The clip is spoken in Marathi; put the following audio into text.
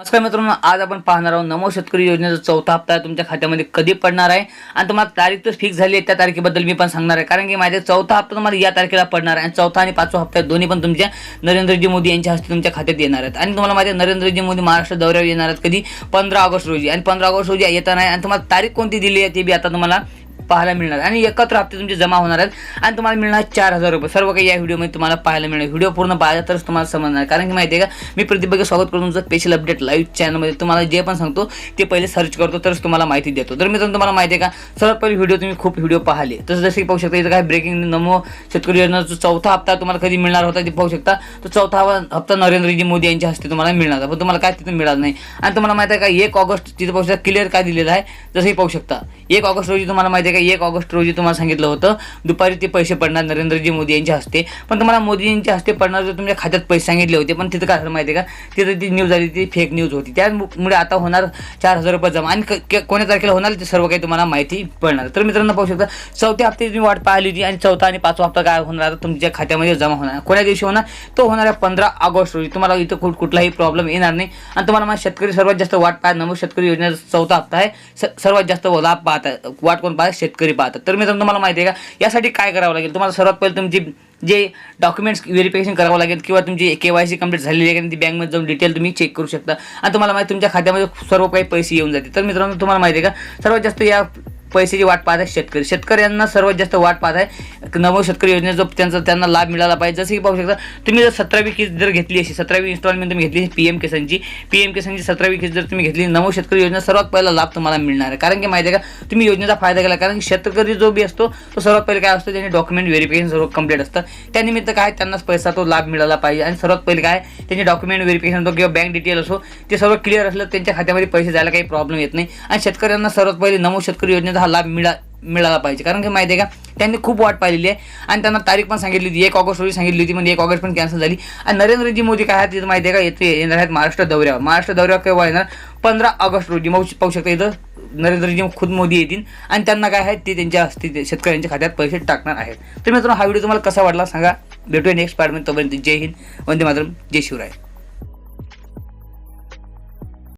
नमस्कार मित्रांनो आज आपण पाहणार आहोत नमो शेतकरी योजनेचा चौथा हप्ता तुमच्या खात्यामध्ये कधी पडणार आहे? आणि तुम्हाला तारीख तर फिक्स झाली आहे त्या तारखेबद्दल मी पण सांगणार आहे. कारण की माझ्या चौथा हप्ता तुम्हाला या तारखेला पडणार आहे आणि चौथा आणि पाचवा हप्ता दोन्ही पण तुमच्या नरेंद्रजी मोदी यांच्या हस्ते तुमच्या खात्यात येणार आहेत. आणि तुम्हाला माझ्या नरेंद्रजी मोदी महाराष्ट्र दौऱ्यावर येणार आहेत कधी? पंधरा ऑगस्ट रोजी. आणि पंधरा ऑगस्ट रोजी येताना आहे आणि तुम्हाला तारीख कोणती दिली आहे ते बी आता तुम्हाला पाहायला मिळणार. आणि एकत्र हप्ते तुमचे जमा होणार आहेत. आणि तुम्हाला मिळणार चार हजार रुपये. सर्व काही या व्हिडिओमध्ये तुम्हाला पाहायला मिळणार. व्हिडिओ पूर्ण पाहिला तरच तुम्हाला समजणार कारण की माहिती आहे का मी प्रतिभागे स्वागत करून तुमचं स्पेशल अपडेट लाईव्ह चॅनलमध्ये तुम्हाला जे पण सांगतो ते पहिले सर्च करतो तरच तुम्हाला माहिती देतो. तर मित्रांनो तुम्हाला माहिती आहे का सर्वात पहिले व्हिडिओ तुम्ही खूप व्हिडिओ पाहिले. तसं जसे की पाहू शकता इथं काय ब्रेकिंग नमो शेतकरी योजनेचा चौथा हप्ता तुम्हाला कधी मिळणार होता ते पाहू शकता. तो चौथा हप्ता नरेंद्रजी मोदी यांच्या हस्ते तुम्हाला मिळणार पण तुम्हाला काय तिथून मिळालं नाही. आणि तुम्हाला माहिती आहे का एक ऑगस्ट तिथं पाहू शकता क्लिअर काय दिलेलं आहे जसंही पाहू शकता. एक ऑगस्ट रोजी तुम्हाला माहिती आहे का एक ऑगस्ट रोजी तुम्हाला सांगितलं होतं. दुपारी ते पैसे पडणार नरेंद्रजी मोदी यांच्या हस्ते. पण तुम्हाला मोदी यांच्या हस्ते पडणार जर तुमच्या खात्यात पैसे सांगितले होते पण तिथं काय झालं माहिती आहे का? तिथं ती न्यूज आली ती फेक न्यूज होती. त्यामुळे आता होणार चार हजार रुपये जमा. आणि कोण्या तारखेला होणार ते सर्व काही तुम्हाला माहिती पडणार. तर मित्रांनो पाहू शकता चौथ्या हप्ते तुम्ही वाट पाहिली होती आणि चौथा आणि पाचवा हप्ता काय होणार आता तुमच्या खात्यामध्ये जमा होणार. कोण्या दिवशी होणार? तो होणार आहे पंधरा ऑगस्ट रोजी. तुम्हाला इथं कुठ कुठलाही प्रॉब्लेम येणार नाही. आणि तुम्हाला माझ्या शेतकरी सर्वात जास्त वाट पाहत नमो शेतकरी योजनेचा चौथा हप्ता आहे. स- सर्वात जास्त लाभ पाहत वाट कोण पाहत? शेतकरी शेतकरी पाहतात. तर मित्रांनो तुम्हाला माहिती आहे का यासाठी काय करावं लागेल? तुम्हाला सर्वात पहिले तुमची जे डॉक्युमेंट्स व्हेरिफिकेशन करावं लागेल किंवा तुमची के वाय सी कंप्लीट झालेली आहे की ती बँकमध्ये जाऊन डिटेल तुम्ही चेक करू शकता. आणि तुम्हाला माहिती तुमच्या खात्यामध्ये सर्व काही पैसे येऊन जाते तर मित्रांनो तुम्हाला माहिती आहे का सर्वात जास्त या पैशाची वाट पाहत आहे शेतकरी. शेतकऱ्यांना सर्वात जास्त वाट पाहत आहे नवं शेतकरी योजनेचा त्यांचा त्यांना लाभ मिळाला पाहिजे. जसं की पाहू शकता तुम्ही जर सतरावी किस्त जर घेतली अशी सतरावी इन्स्टॉलमेंट तुम्ही घेतली पी एम किसानची पी एम किसानची सतरावी किस्त जर तुम्ही घेतली नव शेतकरी योजना सर्वात पहिला लाभ तुम्हाला मिळणार आहे. कारण की माहिती आहे का तुम्ही योजनेचा फायदा केला कारण की शेतकरी जो बी असतो तो सर्वात पहिले काय असतो त्यांनी डॉक्युमेंट व्हेरिफिकेशन सर्व कंप्लीट असतं. त्यानिमित्त काय त्यांनाच पैसा तो लाभ मिळाला पाहिजे. आणि सर्वात पहिले काय त्यांचे डॉक्युमेंट व्हेरिफिकेशन असतो किंवा बँक डिटेल असो ते सर्व क्लिअर असलं त्यांच्या खात्यामध्ये पैसे जायला काही प्रॉब्लेम येत नाही. आणि शेतकऱ्यांना सर्वात पहिले नमो शेतकरी योजनेचा हा लाभ मिळा मिळाला पाहिजे. कारण की माहिती आहे का त्यांनी खूप वाट पाहिलेली आहे. आणि त्यांना तारीख पण सांगितली होती. एक ऑगस्ट रोजी सांगितली होती म्हणजे एक ऑगस्ट पण कॅन्सल झाली. आणि नरेंद्रजी मोदी काय आहेत माहिती आहे का? येते येणार आहेत महाराष्ट्र दौऱ्यावर. महाराष्ट्र दौऱ्यावर केव्हा येणार? पंधरा ऑगस्ट रोजी. मग पाहू शकता इथं नरेंद्रजी खुद मोदी येतील. आणि त्यांना काय आहे? ते त्यांच्या हस्ते शेतकऱ्यांच्या खात्यात पैसे टाकणार आहेत. तर मित्रांनो हा व्हिडिओ तुम्हाला कसा वाटला सांगा. भेटूया नेक्स्ट पार्टमध्ये तोपर्यंत जय हिंद. वंदे मातरम. जय शिवराय.